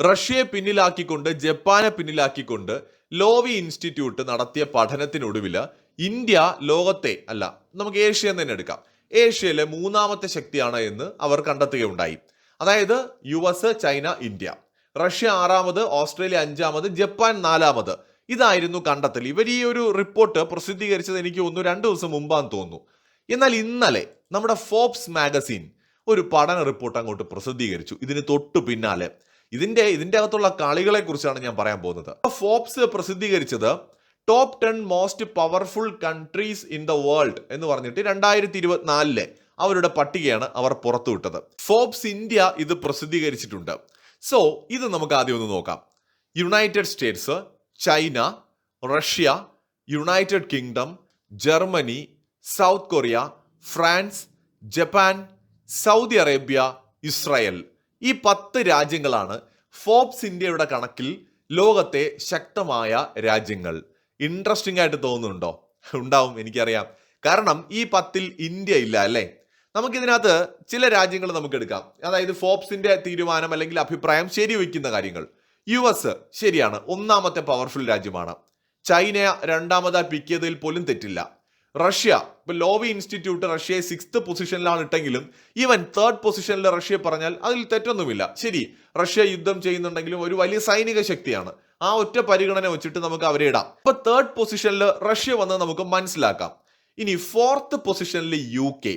റഷ്യയെ പിന്നിലാക്കിക്കൊണ്ട് ജപ്പാനെ പിന്നിലാക്കിക്കൊണ്ട് ലോവി ഇൻസ്റ്റിറ്റ്യൂട്ട് നടത്തിയ പഠനത്തിനൊടുവിൽ ഇന്ത്യ ലോകത്തെ അല്ല നമുക്ക് ഏഷ്യ തന്നെ എടുക്കാം. ഏഷ്യയിലെ മൂന്നാമത്തെ ശക്തിയാണ് എന്ന് അവർ കണ്ടെത്തുകയുണ്ടായി. അതായത് U S China India. Russia ആറാമത് ഓസ്ട്രേലിയ അഞ്ചാമത് ജപ്പാൻ നാലാമത്. ഇതായിരുന്നു കണ്ടെത്തൽ. ഇവർ ഈ ഒരു റിപ്പോർട്ട് പ്രസിദ്ധീകരിച്ചത് എനിക്ക് ഒന്ന് രണ്ട് ദിവസം മുമ്പാന്ന് തോന്നുന്നു. എന്നാൽ ഇന്നലെ നമ്മുടെ ഫോബ്സ് മാഗസിൻ ഒരു പഠന റിപ്പോർട്ട് അങ്ങോട്ട് പ്രസിദ്ധീകരിച്ചു. ഇതിന് തൊട്ടു പിന്നാലെ ഇതിന്റെ ഇതിന്റെ അകത്തുള്ള കളികളെ കുറിച്ചാണ് ഞാൻ പറയാൻ പോകുന്നത്. ഫോബ്സ് പ്രസിദ്ധീകരിച്ചത് top ten most powerful countries in the world എന്ന് പറഞ്ഞിട്ട് രണ്ടായിരത്തി ഇരുപത്തിനാലിലെ അവരുടെ പട്ടികയാണ് അവർ പുറത്തുവിട്ടത്. ഫോബ്സ് ഇന്ത്യ ഇത് പ്രസിദ്ധീകരിച്ചിട്ടുണ്ട്. സോ ഇത് നമുക്ക് ആദ്യം ഒന്ന് നോക്കാം. United States China Russia United Kingdom Germany South Korea France Japan Saudi Arabia Israel ഈ പത്ത് രാജ്യങ്ങളാണ് ഫോബ്സ് ഇന്ത്യയുടെ കണക്കിൽ ലോകത്തെ ശക്തമായ രാജ്യങ്ങൾ. ഇൻട്രസ്റ്റിംഗ് ആയിട്ട് തോന്നുന്നുണ്ടോ? ഉണ്ടാവും എനിക്കറിയാം. കാരണം ഈ പത്തിൽ ഇന്ത്യ ഇല്ല അല്ലേ? നമുക്കിതിനകത്ത് ചില രാജ്യങ്ങൾ നമുക്ക് എടുക്കാം അതായത് ഫോബ്സിന്റെ തീരുമാനം അല്ലെങ്കിൽ അഭിപ്രായം ശരിവെക്കുന്ന കാര്യങ്ങൾ. യു എസ് ശരിയാണ് ഒന്നാമത്തെ പവർഫുൾ രാജ്യമാണ്. ചൈന രണ്ടാമതായി പിക്കിയതിൽ പോലും തെറ്റില്ല. റഷ്യ. ഇപ്പൊ ലോവി ഇൻസ്റ്റിറ്റ്യൂട്ട് റഷ്യയെ സിക്സ്ത് പൊസിഷനിലാണ് ഇട്ടെങ്കിലും ഈവൻ തേർഡ് പൊസിഷനിൽ റഷ്യ പറഞ്ഞാൽ അതിൽ തെറ്റൊന്നുമില്ല. ശരി റഷ്യ യുദ്ധം ചെയ്യുന്നുണ്ടെങ്കിലും ഒരു വലിയ സൈനിക ശക്തിയാണ്. ആ ഒറ്റ പരിഗണന വെച്ചിട്ട് നമുക്ക് അവരെ ഇടാം. ഇപ്പൊ തേർഡ് പൊസിഷനിൽ റഷ്യ വന്ന് നമുക്ക് മനസ്സിലാക്കാം. ഇനി ഫോർത്ത് പൊസിഷനിൽ യു കെ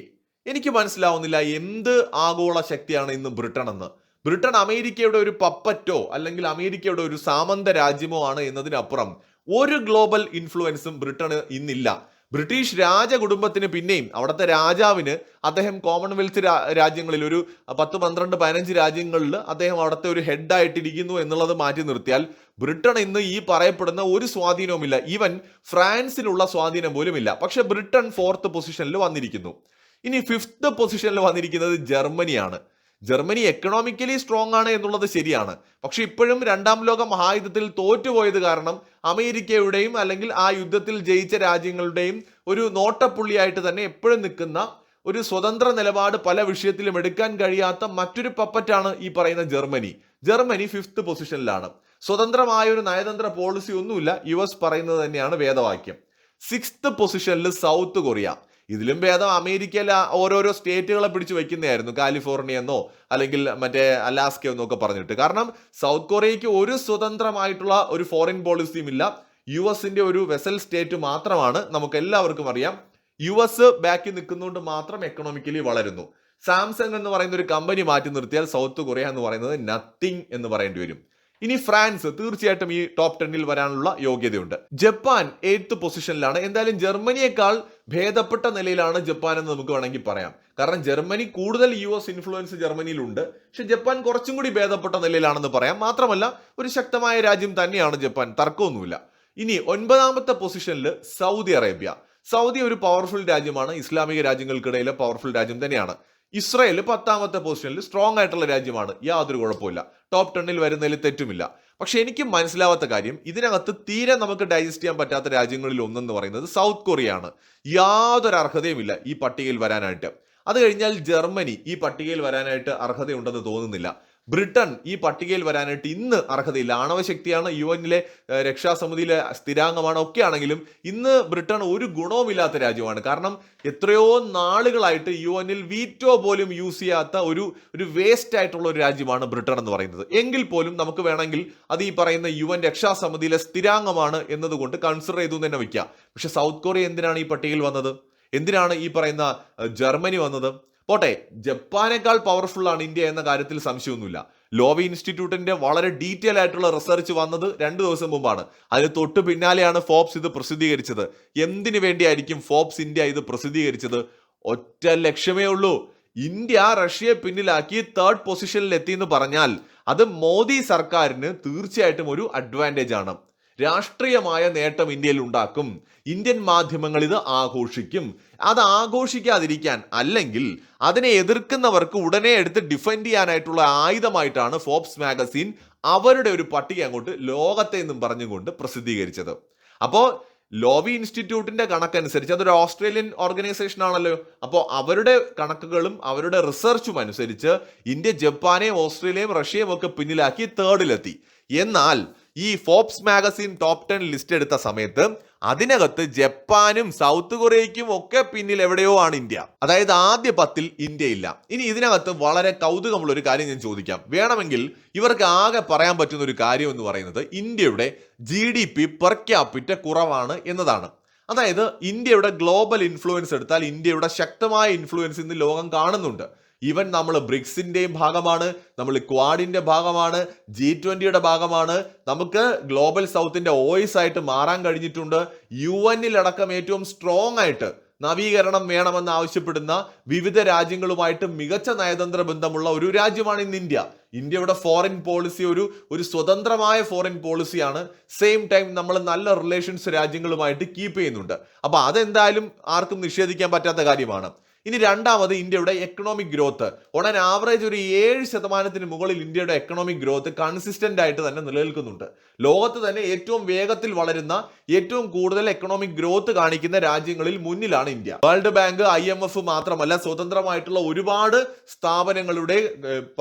എനിക്ക് മനസ്സിലാവുന്നില്ല എന്ത് ആഗോള ശക്തിയാണ് ഇന്ന് ബ്രിട്ടൻ എന്ന്. ബ്രിട്ടൻ അമേരിക്കയുടെ ഒരു പപ്പറ്റോ അല്ലെങ്കിൽ അമേരിക്കയുടെ ഒരു സാമന്ത രാജ്യമോ ആണ് എന്നതിനപ്പുറം ഒരു ഗ്ലോബൽ ഇൻഫ്ലുവൻസും ബ്രിട്ടന് ഇന്നില്ല. ബ്രിട്ടീഷ് രാജകുടുംബത്തിന് പിന്നെയും അവിടുത്തെ രാജാവിന് അദ്ദേഹം കോമൺവെൽത്ത് രാജ്യങ്ങളിൽ ഒരു പത്ത് പന്ത്രണ്ട് പതിനഞ്ച് രാജ്യങ്ങളിൽ അദ്ദേഹം അവിടുത്തെ ഒരു ഹെഡായിട്ടിരിക്കുന്നു എന്നുള്ളത് മാറ്റി നിർത്തിയാൽ ബ്രിട്ടൻ ഇന്ന് ഈ പറയപ്പെടുന്ന ഒരു സ്വാധീനവുമില്ല. ഈവൻ ഫ്രാൻസിനുള്ള സ്വാധീനം പോലുമില്ല. പക്ഷേ ബ്രിട്ടൻ ഫോർത്ത് പൊസിഷനിൽ വന്നിരിക്കുന്നു. ഇനി ഫിഫ്ത്ത് പൊസിഷനിൽ വന്നിരിക്കുന്നത് ജർമ്മനിയാണ്. ജർമ്മനി എക്കണോമിക്കലി സ്ട്രോങ് ആണ് എന്നുള്ളത് ശരിയാണ്. പക്ഷെ ഇപ്പോഴും രണ്ടാം ലോക മഹായുദ്ധത്തിൽ തോറ്റുപോയത് കാരണം അമേരിക്കയുടെയും അല്ലെങ്കിൽ ആ യുദ്ധത്തിൽ ജയിച്ച രാജ്യങ്ങളുടെയും ഒരു നോട്ടപ്പുള്ളിയായിട്ട് തന്നെ എപ്പോഴും നിൽക്കുന്ന ഒരു സ്വതന്ത്ര നിലപാട് പല വിഷയത്തിലും എടുക്കാൻ കഴിയാത്ത മറ്റൊരു പപ്പറ്റാണ് ഈ പറയുന്ന ജർമ്മനി. ജർമ്മനി ഫിഫ്ത്ത് പൊസിഷനിലാണ് സ്വതന്ത്രമായ ഒരു നയതന്ത്ര പോളിസി ഒന്നുമില്ല. യു എസ് പറയുന്നത് തന്നെയാണ് വേദവാക്യം. സിക്സ്ത് പൊസിഷനിൽ സൗത്ത് കൊറിയ. ഇതിലും ഭേദം അമേരിക്കയിലെ ഓരോരോ സ്റ്റേറ്റുകളെ പിടിച്ച് വെക്കുന്നതായിരുന്നു. കാലിഫോർണിയ എന്നോ അല്ലെങ്കിൽ മറ്റേ അലാസ്ക എന്നോ ഒക്കെ പറഞ്ഞിട്ട്. കാരണം സൗത്ത് കൊറിയയ്ക്ക് ഒരു സ്വതന്ത്രമായിട്ടുള്ള ഒരു ഫോറിൻ പോളിസിയും ഇല്ല. യു എസിന്റെ ഒരു വെസൽ സ്റ്റേറ്റ് മാത്രമാണ് നമുക്ക് എല്ലാവർക്കും അറിയാം. യു എസ് ബാക്കി നിൽക്കുന്നതുകൊണ്ട് മാത്രം എക്കണോമിക്കലി വളരുന്നു. സാംസങ് എന്ന് പറയുന്ന ഒരു കമ്പനി മാറ്റി നിർത്തിയാൽ സൗത്ത് കൊറിയ എന്ന് പറയുന്നത് നത്തിങ് എന്ന് പറയേണ്ടി വരും. ഇനി ഫ്രാൻസ് തീർച്ചയായിട്ടും ഈ ടോപ്പ് ടെന്നിൽ വരാനുള്ള യോഗ്യതയുണ്ട്. ജപ്പാൻ എയ്ത്ത് പൊസിഷനിലാണ് എന്തായാലും ജർമ്മനിയേക്കാൾ ഭേദപ്പെട്ട നിലയിലാണ് ജപ്പാൻ എന്ന് നമുക്ക് വേണമെങ്കിൽ പറയാം. കാരണം ജർമ്മനി കൂടുതൽ യു എസ് ഇൻഫ്ലുവൻസ് ജർമ്മനിയിലുണ്ട്. പക്ഷെ ജപ്പാൻ കുറച്ചും കൂടി ഭേദപ്പെട്ട നിലയിലാണെന്ന് പറയാം. മാത്രമല്ല ഒരു ശക്തമായ രാജ്യം തന്നെയാണ് ജപ്പാൻ. തർക്കമൊന്നുമില്ല. ഇനി ഒൻപതാമത്തെ പൊസിഷനിൽ സൗദി അറേബ്യ. സൗദി ഒരു പവർഫുൾ രാജ്യമാണ്. ഇസ്ലാമിക രാജ്യങ്ങൾക്കിടയിലെ പവർഫുൾ രാജ്യം തന്നെയാണ്. ഇസ്രായേൽ പത്താമത്തെ പൊസിഷനിൽ സ്ട്രോങ് ആയിട്ടുള്ള രാജ്യമാണ്. യാതൊരു കുഴപ്പമില്ല ടോപ്പ് ടെണ്ണിൽ വരുന്നതിൽ തെറ്റുമില്ല. പക്ഷെ എനിക്ക് മനസ്സിലാവാത്ത കാര്യം ഇതിനകത്ത് തീരെ നമുക്ക് ഡൈജസ്റ്റ് ചെയ്യാൻ പറ്റാത്ത രാജ്യങ്ങളിൽ ഒന്നെന്ന് പറയുന്നത് സൗത്ത് കൊറിയ ആണ് യാതൊരു അർഹതയുമില്ല ഈ പട്ടികയിൽ വരാനായിട്ട്. അത് കഴിഞ്ഞാൽ ജർമ്മനി ഈ പട്ടികയിൽ വരാനായിട്ട് അർഹതയുണ്ടെന്ന് തോന്നുന്നില്ല. ബ്രിട്ടൻ ഈ പട്ടികയിൽ വരാനായിട്ട് ഇന്ന് അർഹതയില്ല. ആണവശക്തിയാണ് യു എന്നിലെ ഏഹ്, രക്ഷാസമിതിയിലെ സ്ഥിരാംഗമാണ് ഒക്കെ ആണെങ്കിലും ഇന്ന് ബ്രിട്ടൻ ഒരു ഗുണവുമില്ലാത്ത രാജ്യമാണ്. കാരണം എത്രയോ നാളുകളായിട്ട് യു എന്നിൽ വീറ്റോ പോലും യൂസ് ചെയ്യാത്ത ഒരു ഒരു വേസ്റ്റ് ആയിട്ടുള്ള ഒരു രാജ്യമാണ് ബ്രിട്ടൻ എന്ന് പറയുന്നത്. എങ്കിൽ പോലും നമുക്ക് വേണമെങ്കിൽ അത് ഈ പറയുന്ന യു എൻ രക്ഷാസമിതിയിലെ സ്ഥിരാംഗമാണ് എന്നതുകൊണ്ട് കൺസിഡർ ചെയ്തു തന്നെ വയ്ക്കുക പക്ഷെ സൗത്ത് കൊറിയ എന്തിനാണ് ഈ പട്ടികയിൽ വന്നത്? എന്തിനാണ് ഈ പറയുന്ന ജർമ്മനി വന്നത്? പോട്ടെ ജപ്പാനേക്കാൾ ആണ് ഇന്ത്യ എന്ന കാര്യത്തിൽ സംശയമൊന്നുമില്ല. ലോവി ഇൻസ്റ്റിറ്റ്യൂട്ടിന്റെ വളരെ ഡീറ്റെയിൽ ആയിട്ടുള്ള റിസർച്ച് വന്നത് രണ്ടു ദിവസം മുമ്പാണ്. അതിന് തൊട്ട് പിന്നാലെയാണ് ഫോബ്സ് ഇത് പ്രസിദ്ധീകരിച്ചത്. എന്തിനു വേണ്ടിയായിരിക്കും ഫോബ്സ് ഇന്ത്യ ഇത് പ്രസിദ്ധീകരിച്ചത്? ഒറ്റ ലക്ഷ്യമേ ഉള്ളൂ. ഇന്ത്യ റഷ്യയെ പിന്നിലാക്കി തേർഡ് പൊസിഷനിൽ എത്തി എന്ന് പറഞ്ഞാൽ അത് മോദി സർക്കാരിന് തീർച്ചയായിട്ടും ഒരു അഡ്വാന്റേജ് ആണ്. രാഷ്ട്രീയമായ നേട്ടം ഇന്ത്യയിൽ ഉണ്ടാക്കും. ഇന്ത്യൻ മാധ്യമങ്ങൾ ഇത് ആഘോഷിക്കും. അത് ആഘോഷിക്കാതിരിക്കാൻ അല്ലെങ്കിൽ അതിനെ എതിർക്കുന്നവർക്ക് ഉടനെ എടുത്ത് ഡിഫെൻഡ് ചെയ്യാനായിട്ടുള്ള ആയുധമായിട്ടാണ് ഫോബ്സ് മാഗസിൻ അവരുടെ ഒരു പട്ടിക അങ്ങോട്ട് ലോകത്തെ എന്നും പറഞ്ഞുകൊണ്ട് പ്രസിദ്ധീകരിച്ചത്. അപ്പോൾ ലോബി ഇൻസ്റ്റിറ്റ്യൂട്ടിന്റെ കണക്കനുസരിച്ച് അതൊരു ഓസ്ട്രേലിയൻ ഓർഗനൈസേഷൻ ആണല്ലോ. അപ്പോൾ അവരുടെ കണക്കുകളും അവരുടെ റിസർച്ചും അനുസരിച്ച് ഇന്ത്യ ജപ്പാനെയും ഓസ്ട്രേലിയയും റഷ്യയും ഒക്കെ പിന്നിലാക്കി തേർഡിലെത്തി. എന്നാൽ ഈ Forbes magazine top ten list എടുത്ത സമയത്ത് അതിനകത്ത് ജപ്പാനും സൗത്ത് കൊറിയയ്ക്കും ഒക്കെ പിന്നിൽ എവിടെയോ ആണ് ഇന്ത്യ. അതായത് ആദ്യ പത്തിൽ ഇന്ത്യ ഇല്ല ഇനി ഇതിനകത്ത് വളരെ കൗതുകമുള്ള ഒരു കാര്യം ഞാൻ ചോദിക്കാം. വേണമെങ്കിൽ ഇവർക്ക് ആകെ പറയാൻ പറ്റുന്ന ഒരു കാര്യം എന്ന് പറയുന്നത് ഇന്ത്യയുടെ G D P per capita കുറവാണ് എന്നതാണ്. അതായത് ഇന്ത്യയുടെ ഗ്ലോബൽ ഇൻഫ്ലുവൻസ് എടുത്താൽ ഇന്ത്യയുടെ ശക്തമായ ഇൻഫ്ലുവൻസ് ഇന്ന് ലോകം കാണുന്നുണ്ട്. ഈവൻ നമ്മൾ ബ്രിക്സിന്റെയും ഭാഗമാണ് നമ്മൾ ക്വാഡിന്റെ ഭാഗമാണ് ജി ട്വന്റിയുടെ ഭാഗമാണ്. നമുക്ക് ഗ്ലോബൽ സൗത്തിന്റെ വോയിസ് ആയിട്ട് മാറാൻ കഴിഞ്ഞിട്ടുണ്ട്. യു എന്നിലടക്കം ഏറ്റവും സ്ട്രോങ് ആയിട്ട് നവീകരണം വേണമെന്ന് ആവശ്യപ്പെടുന്ന വിവിധ രാജ്യങ്ങളുമായിട്ട് മികച്ച നയതന്ത്ര ബന്ധമുള്ള ഒരു രാജ്യമാണ് ഇന്ന് ഇന്ത്യ. ഇന്ത്യയുടെ ഫോറിൻ പോളിസി ഒരു ഒരു സ്വതന്ത്രമായ ഫോറിൻ പോളിസിയാണ് സെയിം ടൈം നമ്മൾ നല്ല റിലേഷൻസ് രാജ്യങ്ങളുമായിട്ട് കീപ്പ് ചെയ്യുന്നുണ്ട്. അപ്പോൾ അതെന്തായാലും ആർക്കും നിഷേധിക്കാൻ പറ്റാത്ത കാര്യമാണ്. ഇനി രണ്ടാമത് ഇന്ത്യയുടെ economic growth on an average ഒരു ഏഴ് ശതമാനത്തിന് മുകളിൽ ഇന്ത്യയുടെ എക്കണോമിക് ഗ്രോത്ത് കൺസിസ്റ്റന്റ് ആയിട്ട് തന്നെ നിലനിൽക്കുന്നുണ്ട്. ലോകത്ത് തന്നെ ഏറ്റവും വേഗത്തിൽ വളരുന്ന ഏറ്റവും കൂടുതൽ എക്കണോമിക് ഗ്രോത്ത് കാണിക്കുന്ന രാജ്യങ്ങളിൽ മുന്നിലാണ് India. World Bank I M F മാത്രമല്ല സ്വതന്ത്രമായിട്ടുള്ള ഒരുപാട് സ്ഥാപനങ്ങളുടെ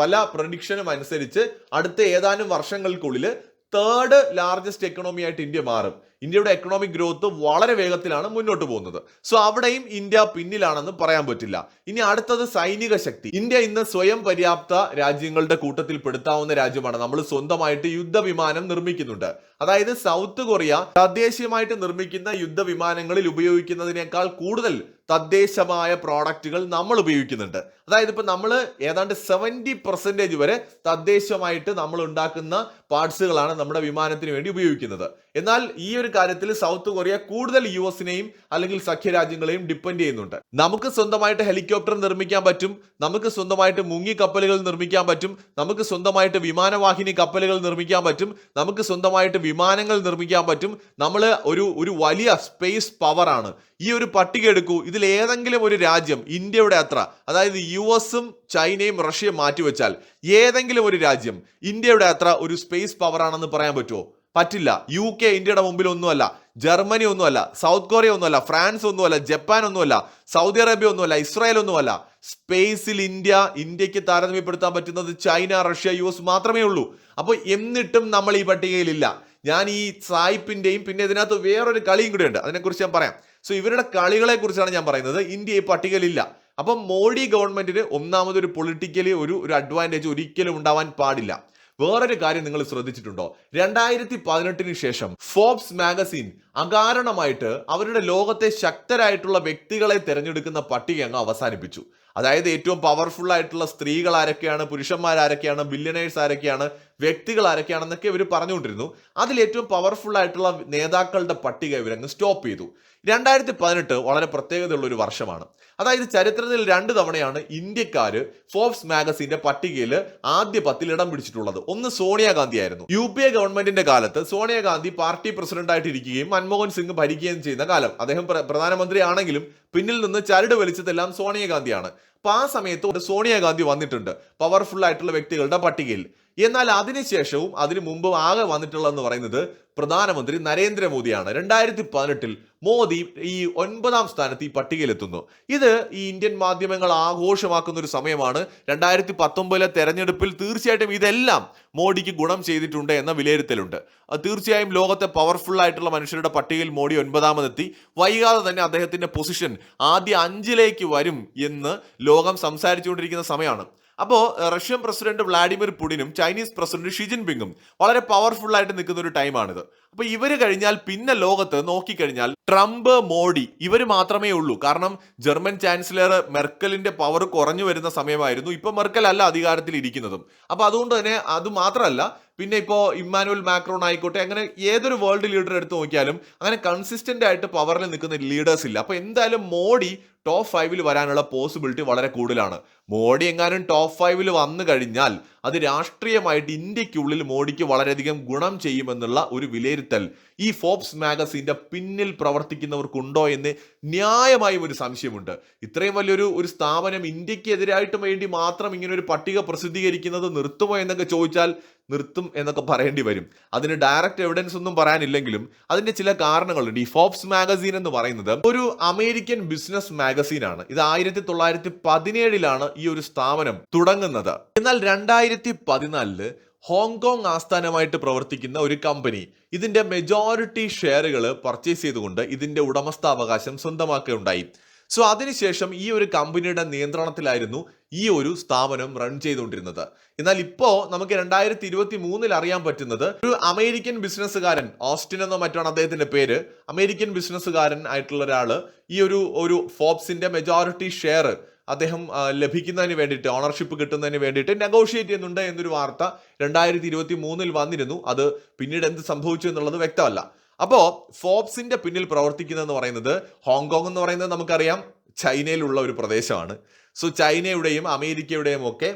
പല പ്രഡിക്ഷനും അനുസരിച്ച് അടുത്ത ഏതാനും വർഷങ്ങൾക്കുള്ളിൽ തേർഡ് ലാർജസ്റ്റ് എക്കണോമി ആയിട്ട് ഇന്ത്യ മാറും. ഇന്ത്യയുടെ എക്കണോമിക് ഗ്രോത്ത് വളരെ വേഗത്തിലാണ് മുന്നോട്ട് പോകുന്നത്. സോ അവിടെയും ഇന്ത്യ പിന്നിലാണെന്ന് പറയാൻ പറ്റില്ല. ഇനി അടുത്തത് സൈനിക ശക്തി. ഇന്ത്യ ഇന്ന് സ്വയം പര്യാപ്ത രാജ്യങ്ങളുടെ കൂട്ടത്തിൽ പെടുത്താവുന്ന രാജ്യമാണ്. നമ്മൾ സ്വന്തമായിട്ട് യുദ്ധവിമാനം നിർമ്മിക്കുന്നുണ്ട്. അതായത് സൗത്ത് കൊറിയ തദ്ദേശീയമായിട്ട് നിർമ്മിക്കുന്ന യുദ്ധവിമാനങ്ങളിൽ ഉപയോഗിക്കുന്നതിനേക്കാൾ കൂടുതൽ തദ്ദേശമായ പ്രോഡക്റ്റുകൾ നമ്മൾ ഉപയോഗിക്കുന്നുണ്ട്. അതായത് ഇപ്പൊ നമ്മൾ ഏതാണ്ട് സെവന്റി പെർസെന്റേജ് വരെ തദ്ദേശമായിട്ട് നമ്മൾ ഉണ്ടാക്കുന്ന പാർട്സുകളാണ് നമ്മുടെ വിമാനത്തിന് വേണ്ടി ഉപയോഗിക്കുന്നത്. എന്നാൽ ഈ ഒരു കാര്യത്തിൽ സൗത്ത് കൊറിയ കൂടുതൽ യു എസിനെയും അല്ലെങ്കിൽ സഖ്യരാജ്യങ്ങളെയും ഡിപ്പെൻഡ് ചെയ്യുന്നുണ്ട്. നമുക്ക് സ്വന്തമായിട്ട് ഹെലികോപ്റ്റർ നിർമ്മിക്കാൻ പറ്റും നമുക്ക് സ്വന്തമായിട്ട് മുങ്ങി കപ്പലുകൾ നിർമ്മിക്കാൻ പറ്റും നമുക്ക് സ്വന്തമായിട്ട് വിമാനവാഹിനി കപ്പലുകൾ നിർമ്മിക്കാൻ പറ്റും നമുക്ക് സ്വന്തമായിട്ട് വിമാനങ്ങൾ നിർമ്മിക്കാൻ പറ്റും. നമ്മൾ ഒരു ഒരു വലിയ സ്പേസ് പവറാണ് ഈ ഒരു പട്ടിക എടുക്കൂ. ഇതിൽ ഏതെങ്കിലും ഒരു രാജ്യം ഇന്ത്യയുടെ അത്ര അതായത് യു എസും ചൈനയും റഷ്യയും മാറ്റിവെച്ചാൽ ഏതെങ്കിലും ഒരു രാജ്യം ഇന്ത്യയുടെ അത്ര ഒരു സ്പേസ് പവറാണെന്ന് പറയാൻ പറ്റുമോ പറ്റില്ല. യു കെ ഇന്ത്യയുടെ മുമ്പിൽ ഒന്നുമല്ല ജർമ്മനി ഒന്നുമല്ല. സൗത്ത് കൊറിയ ഒന്നുമല്ല. ഫ്രാൻസ് ഒന്നുമല്ല. ജപ്പാൻ ഒന്നുമല്ല. സൗദി അറേബ്യ ഒന്നുമല്ല. ഇസ്രായേൽ ഒന്നുമല്ല. സ്പേസിൽ ഇന്ത്യ ഇന്ത്യയ്ക്ക് താരതമ്യപ്പെടുത്താൻ പറ്റുന്നത് ചൈന റഷ്യ യു എസ് മാത്രമേ ഉള്ളൂ. അപ്പോൾ എന്നിട്ടും നമ്മൾ ഈ പട്ടികയിലില്ല. ഞാൻ ഈ സായിപ്പിന്റെയും പിന്നെ ഇതിനകത്ത് വേറൊരു കളിയും കൂടെ ഉണ്ട്. അതിനെക്കുറിച്ച് ഞാൻ പറയാം. സോ ഇവരുടെ കളികളെ കുറിച്ചാണ് ഞാൻ പറയുന്നത്. ഇന്ത്യ ഈ പട്ടികയിലില്ല. അപ്പം മോഡി ഗവൺമെന്റിന് ഒന്നാമതൊരു പൊളിറ്റിക്കലി ഒരു ഒരു അഡ്വാന്റേജ് ഒരിക്കലും ഉണ്ടാവാൻ പാടില്ല. വേറൊരു കാര്യം നിങ്ങൾ ശ്രദ്ധിച്ചിട്ടുണ്ടോ? രണ്ടായിരത്തി പതിനെട്ടിന് ശേഷം ഫോബ്സ് മാഗസിൻ അകാരണമായിട്ട് അവരുടെ ലോകത്തെ ശക്തരായിട്ടുള്ള വ്യക്തികളെ തിരഞ്ഞെടുക്കുന്ന പട്ടിക അങ്ങ് അവസാനിപ്പിച്ചു. അതായത് ഏറ്റവും പവർഫുൾ ആയിട്ടുള്ള സ്ത്രീകൾ ആരൊക്കെയാണ് പുരുഷന്മാർ ആരൊക്കെയാണ് ബില്യനേഴ്സ് ആരൊക്കെയാണ് വ്യക്തികൾ ആരൊക്കെയാണെന്നൊക്കെ ഇവർ പറഞ്ഞുകൊണ്ടിരുന്നു. അതിൽ ഏറ്റവും പവർഫുൾ ആയിട്ടുള്ള നേതാക്കളുടെ പട്ടിക ഇവരങ്ങ് സ്റ്റോപ്പ് ചെയ്തു. രണ്ടായിരത്തി പതിനെട്ട് വളരെ പ്രത്യേകതയുള്ള ഒരു വർഷമാണ്. അതായത് ചരിത്രത്തിൽ രണ്ട് തവണയാണ് ഇന്ത്യക്കാർ ഫോബ്സ് മാഗസിന്റെ പട്ടികയിൽ ആദ്യ പത്തിൽ ഇടം പിടിച്ചിട്ടുള്ളത്. ഒന്ന് സോണിയാഗാന്ധി ആയിരുന്നു. യു പി എ ഗവൺമെന്റിന്റെ കാലത്ത് സോണിയാഗാന്ധി പാർട്ടി പ്രസിഡന്റ് ആയിട്ട് ഇരിക്കുകയും മൻമോഹൻ സിംഗ് ഭരിക്കുകയും ചെയ്യുന്ന കാലം. അദ്ദേഹം പ്രധാനമന്ത്രി ആണെങ്കിലും പിന്നിൽ നിന്ന് ചരട് വലിച്ചതെല്ലാം സോണിയാഗാന്ധിയാണ് അപ്പൊ ആ സമയത്ത് സോണിയാഗാന്ധി വന്നിട്ടുണ്ട് പവർഫുൾ ആയിട്ടുള്ള വ്യക്തികളുടെ പട്ടികയിൽ. എന്നാൽ അതിനുശേഷവും അതിനു മുമ്പും ആകെ വന്നിട്ടുള്ളതെന്ന് പറയുന്നത് പ്രധാനമന്ത്രി നരേന്ദ്രമോദിയാണ്. രണ്ടായിരത്തി പതിനെട്ടിൽ മോദി ഈ ഒൻപതാം സ്ഥാനത്ത് ഈ പട്ടികയിലെത്തുന്നു ഇത് ഈ ഇന്ത്യൻ മാധ്യമങ്ങൾ ആഘോഷമാക്കുന്ന ഒരു സമയമാണ്. രണ്ടായിരത്തി പത്തൊമ്പതിലെ തെരഞ്ഞെടുപ്പിൽ തീർച്ചയായിട്ടും ഇതെല്ലാം മോഡിക്ക് ഗുണം ചെയ്തിട്ടുണ്ട് എന്ന വിലയിരുത്തലുണ്ട്. തീർച്ചയായും ലോകത്തെ പവർഫുൾ ആയിട്ടുള്ള മനുഷ്യരുടെ പട്ടികയിൽ മോഡി ഒൻപതാമതെത്തി. വൈകാതെ തന്നെ അദ്ദേഹത്തിന്റെ പൊസിഷൻ ആദ്യ അഞ്ചിലേക്ക് വരും എന്ന് ലോകം സംസാരിച്ചുകൊണ്ടിരിക്കുന്ന സമയമാണ്. അപ്പോൾ റഷ്യൻ പ്രസിഡന്റ് വ്ളാഡിമിർ പുടിനും ചൈനീസ് പ്രസിഡന്റ് ഷി ജിൻപിങ്ങും വളരെ പവർഫുൾ ആയിട്ട് നിൽക്കുന്ന ഒരു ടൈമാണിത് അപ്പൊ ഇവർ കഴിഞ്ഞാൽ പിന്നെ ലോകത്ത് നോക്കിക്കഴിഞ്ഞാൽ ട്രംപ് മോഡി ഇവർ മാത്രമേ ഉള്ളൂ. കാരണം ജർമ്മൻ ചാൻസലർ മെർക്കലിന്റെ പവർ കുറഞ്ഞു വരുന്ന സമയമായിരുന്നു. ഇപ്പൊ മെർക്കൽ അല്ല അധികാരത്തിൽ ഇരിക്കുന്നതും. അപ്പൊ അതുകൊണ്ട് തന്നെ അത് മാത്രമല്ല പിന്നെ ഇപ്പോൾ ഇമ്മാനുവൽ മാക്രോൺ ആയിക്കോട്ടെ അങ്ങനെ ഏതൊരു വേൾഡ് ലീഡർ എടുത്ത് നോക്കിയാലും അങ്ങനെ കൺസിസ്റ്റന്റ് ആയിട്ട് പവറിൽ നിൽക്കുന്ന ലീഡേഴ്സ് ഇല്ല. അപ്പൊ എന്തായാലും മോഡി ടോപ്പ് ഫൈവിൽ വരാനുള്ള പോസിബിലിറ്റി വളരെ കൂടുതലാണ്. മോഡി എങ്ങാനും ടോപ്പ് ഫൈവിൽ വന്നു കഴിഞ്ഞാൽ അത് രാഷ്ട്രീയമായിട്ട് ഇന്ത്യക്കുള്ളിൽ മോഡിക്ക് വളരെയധികം ഗുണം ചെയ്യുമെന്നുള്ള ഒരു വിലയിരുത്തൽ ഈ ഫോബ്സ് മാഗസീന്റെ പിന്നിൽ പ്രവർത്തിക്കുന്നവർക്കുണ്ടോ എന്ന് ന്യായമായും ഒരു സംശയമുണ്ട്. ഇത്രയും വലിയൊരു ഒരു സ്ഥാപനം ഇന്ത്യയ്ക്ക് എതിരായിട്ട് വേണ്ടി മാത്രം ഇങ്ങനെ ഒരു പട്ടിക പ്രസിദ്ധീകരിക്കുന്നത് നിർത്തുമോ എന്നൊക്കെ ചോദിച്ചാൽ നിർത്തും എന്നൊക്കെ പറയേണ്ടി വരും. അതിന് ഡയറക്റ്റ് എവിഡൻസ് ഒന്നും പറയാനില്ലെങ്കിലും അതിന്റെ ചില കാരണങ്ങളുണ്ട്. ഈ ഫോബ്സ് മാഗസീൻ എന്ന് പറയുന്നത് ഒരു അമേരിക്കൻ ബിസിനസ് മാഗസീനാണ് ഇത് ആയിരത്തി തൊള്ളായിരത്തി പതിനേഴിലാണ് ഈ ഒരു സ്ഥാപനം തുടങ്ങുന്നത്. എന്നാൽ രണ്ടായിരത്തി പതിനാലിൽ ഹോങ്കോങ് ആസ്ഥാനമായിട്ട് പ്രവർത്തിക്കുന്ന ഒരു കമ്പനി ഇതിന്റെ മെജോറിറ്റി ഷെയറുകൾ പർച്ചേസ് ചെയ്തുകൊണ്ട് ഇതിന്റെ ഉടമസ്ഥാവകാശം സ്വന്തമാക്കുകയുണ്ടായി. സോ അതിനുശേഷം ഈ ഒരു കമ്പനിയുടെ നിയന്ത്രണത്തിലായിരുന്നു ഈ ഒരു സ്ഥാപനം റൺ ചെയ്തുകൊണ്ടിരുന്നത്. എന്നാൽ ഇപ്പോ നമുക്ക് രണ്ടായിരത്തി ഇരുപത്തി മൂന്നിൽ അറിയാൻ പറ്റുന്നത് ഒരു അമേരിക്കൻ ബിസിനസ്സുകാരൻ ഓസ്റ്റിൻ എന്നോ മറ്റാണ് അദ്ദേഹത്തിന്റെ പേര്. അമേരിക്കൻ ബിസിനസ്സുകാരൻ ആയിട്ടുള്ള ഒരാൾ ഈ ഒരു ഒരു ഫോബ്സിന്റെ മെജോറിറ്റി ഷെയർ അദ്ദേഹം ലഭിക്കുന്നതിന് വേണ്ടിയിട്ട് ഓണർഷിപ്പ് കിട്ടുന്നതിന് വേണ്ടിയിട്ട് നെഗോഷിയേറ്റ് ചെയ്യുന്നുണ്ട് എന്നൊരു വാർത്ത രണ്ടായിരത്തി ഇരുപത്തി മൂന്നിൽ വന്നിരുന്നു. അത് പിന്നീട് എന്ത് സംഭവിച്ചു എന്നുള്ളത് വ്യക്തമല്ല. അപ്പോ ഫോബ്സിന്റെ പിന്നിൽ പ്രവർത്തിക്കുന്നതെന്ന് പറയുന്നത് ഹോങ്കോങ് എന്ന് പറയുന്നത് നമുക്കറിയാം. ചൈനയിലുള്ള ഒരു പ്രദേശമാണ്. സോ ചൈനയുടെയും അമേരിക്കയുടെയും ഒക്കെ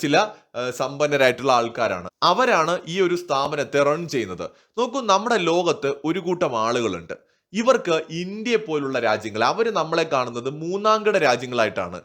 ചില സമ്പന്നരായിട്ടുള്ള ആൾക്കാരാണ്. അവരാണ് ഈ ഒരു സ്ഥാപനത്തെ റൺ ചെയ്യുന്നത്. നോക്കൂ നമ്മുടെ ലോകത്ത് ഒരു കൂട്ടം ആളുകളുണ്ട്. ഇവർക്ക് ഇന്ത്യ പോലുള്ള രാജ്യങ്ങൾ അവർ നമ്മളെ കാണുന്നത് മൂന്നാംകിട രാജ്യങ്ങളായിട്ടാണ്.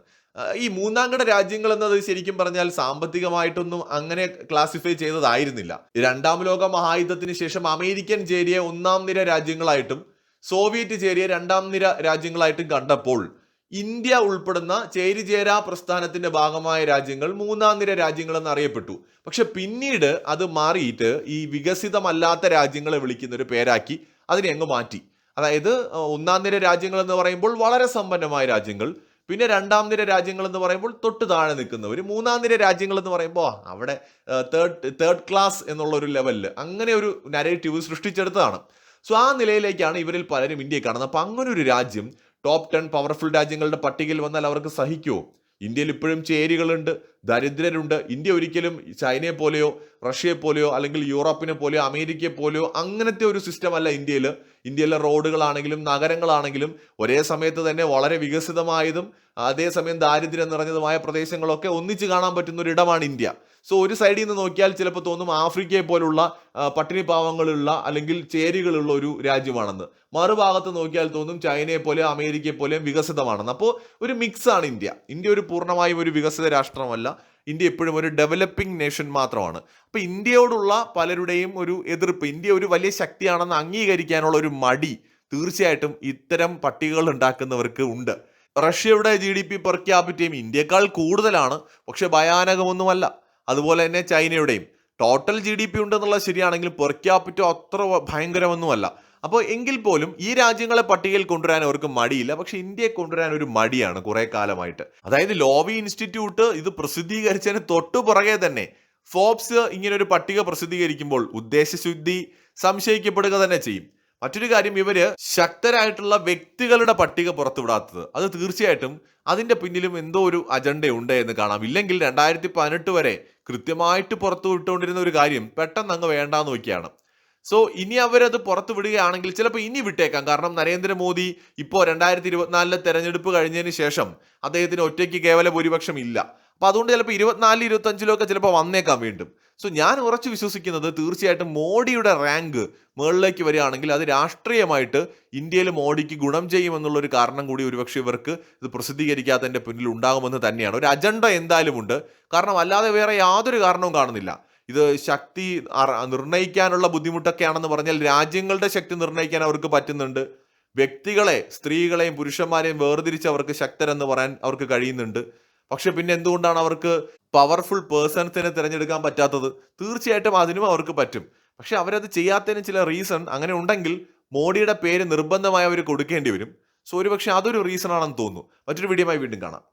ഈ മൂന്നാംകിട രാജ്യങ്ങൾ എന്നത് ശരിക്കും പറഞ്ഞാൽ സാമ്പത്തികമായിട്ടൊന്നും അങ്ങനെ ക്ലാസിഫൈ ചെയ്തതായിരുന്നില്ല. രണ്ടാം ലോക മഹായുദ്ധത്തിന് ശേഷം അമേരിക്കൻ ചേരിയെ ഒന്നാം നിര രാജ്യങ്ങളായിട്ടും സോവിയറ്റ് ചേരിയെ രണ്ടാം നിര രാജ്യങ്ങളായിട്ടും കണ്ടപ്പോൾ ഇന്ത്യ ഉൾപ്പെടുന്ന ചേരിചേരാ പ്രസ്ഥാനത്തിന്റെ ഭാഗമായ രാജ്യങ്ങൾ മൂന്നാം നിര രാജ്യങ്ങൾ എന്ന് അറിയപ്പെട്ടു. പക്ഷെ പിന്നീട് അത് മാറിയിട്ട് ഈ വികസിതമല്ലാത്ത രാജ്യങ്ങളെ വിളിക്കുന്ന ഒരു പേരാക്കി അതിനെ അങ്ങ് മാറ്റി. അതായത് ഒന്നാം നിര രാജ്യങ്ങൾ എന്ന് പറയുമ്പോൾ വളരെ സമ്പന്നമായ രാജ്യങ്ങൾ പിന്നെ രണ്ടാം നിര രാജ്യങ്ങൾ എന്ന് പറയുമ്പോൾ തൊട്ട് താഴെ നിൽക്കുന്നവർ മൂന്നാം നിര രാജ്യങ്ങൾ എന്ന് പറയുമ്പോൾ അവിടെ തേർഡ് തേർഡ് ക്ലാസ് എന്നുള്ള ഒരു ലെവലിൽ അങ്ങനെ ഒരു നരേറ്റീവ് സൃഷ്ടിച്ചെടുത്തതാണ്. സോ ആ നിലയിലേക്കാണ് ഇവരിൽ പലരും ഇന്ത്യയെ കാണുന്നത്. അപ്പം അങ്ങനെ ഒരു രാജ്യം ടോപ്പ് ടെൻ പവർഫുൾ രാജ്യങ്ങളുടെ പട്ടികയിൽ വന്നാൽ അവർക്ക് സഹിക്കുമോ ഇന്ത്യയിൽ ഇപ്പോഴും ചേരികളുണ്ട്. ദരിദ്രരുണ്ട്. ഇന്ത്യ ഒരിക്കലും ചൈനയെ പോലെയോ റഷ്യയെ പോലെയോ അല്ലെങ്കിൽ യൂറോപ്പിനെ പോലെയോ അമേരിക്കയെ പോലെയോ അങ്ങനത്തെ ഒരു സിസ്റ്റം അല്ല ഇന്ത്യയിൽ ഇന്ത്യയിലെ റോഡുകളാണെങ്കിലും നഗരങ്ങളാണെങ്കിലും ഒരേ സമയത്ത് തന്നെ വളരെ വികസിതമായതും അതേസമയം ദാരിദ്ര്യം നിറഞ്ഞതുമായ പ്രദേശങ്ങളൊക്കെ ഒന്നിച്ച് കാണാൻ പറ്റുന്ന ഒരു ഇടമാണ് ഇന്ത്യ. സോ ഒരു സൈഡിൽ നിന്ന് നോക്കിയാൽ ചിലപ്പോൾ തോന്നും ആഫ്രിക്കയെ പോലുള്ള പട്ടിണി പാവങ്ങളുള്ള അല്ലെങ്കിൽ ചേരികളുള്ള ഒരു രാജ്യമാണെന്ന്. മറുഭാഗത്ത് നോക്കിയാൽ തോന്നും ചൈനയെ പോലെ അമേരിക്കയെ പോലെയും വികസിതമാണെന്ന്. അപ്പോൾ ഒരു മിക്സാണ് ഇന്ത്യ. ഇന്ത്യ ഒരു പൂർണമായും ഒരു വികസിത രാഷ്ട്രമല്ല. ഇന്ത്യ എപ്പോഴും ഒരു ഡെവലപ്പിംഗ് നേഷൻ മാത്രമാണ്. അപ്പോൾ ഇന്ത്യയോടുള്ള പലരുടെയും ഒരു എതിർപ്പ് ഇന്ത്യ ഒരു വലിയ ശക്തിയാണെന്ന് അംഗീകരിക്കാനുള്ള ഒരു മടി തീർച്ചയായിട്ടും ഇത്തരം പട്ടികകൾ ഉണ്ടാക്കുന്നവർക്ക് ഉണ്ട്. റഷ്യയുടെ ജി ഡി പി പെർ ക്യാപിറ്റയും ഇന്ത്യക്കാൾ കൂടുതലാണ്. പക്ഷെ ഭയാനകമൊന്നുമല്ല. അതുപോലെ തന്നെ ചൈനയുടെയും. ടോട്ടൽ ജി ഡി പി ഉണ്ടെന്നുള്ളത് ശരിയാണെങ്കിൽ പെർ ക്യാപിറ്റ അത്ര ഭയങ്കരമൊന്നുമല്ല. അപ്പോൾ എങ്കിൽ പോലും ഈ രാജ്യങ്ങളെ പട്ടികയിൽ കൊണ്ടുവരാൻ അവർക്ക് മടിയില്ല. പക്ഷെ ഇന്ത്യയെ കൊണ്ടുവരാൻ ഒരു മടിയാണ് കുറെ കാലമായിട്ട്. അതായത് ലോബി ഇൻസ്റ്റിറ്റ്യൂട്ട് ഇത് പ്രസിദ്ധീകരിച്ചതിന് തൊട്ടു പുറകെ തന്നെ ഫോബ്സ് ഇങ്ങനെ ഒരു പട്ടിക പ്രസിദ്ധീകരിക്കുമ്പോൾ ഉദ്ദേശശുദ്ധി സംശയിക്കപ്പെടുക തന്നെ ചെയ്യും. മറ്റൊരു കാര്യം ഇവർ ശക്തരായിട്ടുള്ള വ്യക്തികളുടെ പട്ടിക പുറത്തുവിടാത്തത്. അത് തീർച്ചയായിട്ടും അതിന്റെ പിന്നിലും എന്തോ ഒരു അജണ്ട ഉണ്ട് എന്ന് കാണാം. ഇല്ലെങ്കിൽ രണ്ടായിരത്തി പതിനെട്ട് വരെ കൃത്യമായിട്ട് പുറത്തു വിട്ടുകൊണ്ടിരുന്ന ഒരു കാര്യം പെട്ടെന്ന് അങ്ങ് വേണ്ടാന്ന് വെക്കുകയാണ് സോ ഇനി അവരത് പുറത്തു വിടുകയാണെങ്കിൽ ചിലപ്പോൾ ഇനി വിട്ടേക്കാം. കാരണം നരേന്ദ്രമോദി ഇപ്പോൾ രണ്ടായിരത്തി ഇരുപത്തിനാലിലെ തെരഞ്ഞെടുപ്പ് കഴിഞ്ഞതിന് ശേഷം അദ്ദേഹത്തിന് ഒറ്റയ്ക്ക് കേവല ഭൂരിപക്ഷം ഇല്ല. അപ്പൊ അതുകൊണ്ട് ചിലപ്പോൾ ഇരുപത്തിനാലിൽ ഇരുപത്തഞ്ചിലൊക്കെ ചിലപ്പോൾ വന്നേക്കാം വീണ്ടും. സോ ഞാൻ ഉറച്ചു വിശ്വസിക്കുന്നത് തീർച്ചയായിട്ടും മോഡിയുടെ റാങ്ക് മുകളിലേക്ക് വരികയാണെങ്കിൽ അത് രാഷ്ട്രീയമായിട്ട് ഇന്ത്യയിൽ മോഡിക്ക് ഗുണം ചെയ്യുമെന്നുള്ള ഒരു കാരണം കൂടി ഒരുപക്ഷെ ഇവർക്ക് ഇത് പ്രസിദ്ധീകരിക്കാത്തതിന്റെ പിന്നിൽ ഉണ്ടാകുമെന്ന് തന്നെയാണ്. ഒരു അജണ്ട എന്തായാലും ഉണ്ട്. കാരണം അല്ലാതെ വേറെ യാതൊരു കാരണവും കാണുന്നില്ല. ഇത് ശക്തി നിർണയിക്കാനുള്ള ബുദ്ധിമുട്ടൊക്കെയാണെന്ന് പറഞ്ഞാൽ രാജ്യങ്ങളുടെ ശക്തി നിർണയിക്കാൻ അവർക്ക് പറ്റുന്നുണ്ട്. വ്യക്തികളെ സ്ത്രീകളെയും പുരുഷന്മാരെയും വേർതിരിച്ച് അവർക്ക് ശക്തരെന്ന് പറയാൻ അവർക്ക് കഴിയുന്നുണ്ട്. പക്ഷെ പിന്നെ എന്തുകൊണ്ടാണ് അവർക്ക് പവർഫുൾ പേഴ്സൺസിനെ തിരഞ്ഞെടുക്കാൻ പറ്റാത്തത്? തീർച്ചയായിട്ടും അതിനും അവർക്ക് പറ്റും. പക്ഷെ അവരത് ചെയ്യാത്തതിന് ചില റീസൺ അങ്ങനെ ഉണ്ടെങ്കിൽ മോഡിയുടെ പേര് നിർബന്ധമായി അവർ കൊടുക്കേണ്ടി വരും. സോ ഒരുപക്ഷെ അതൊരു റീസൺ ആണെന്ന് തോന്നുന്നു. മറ്റൊരു വീഡിയോ വീണ്ടും കാണാം.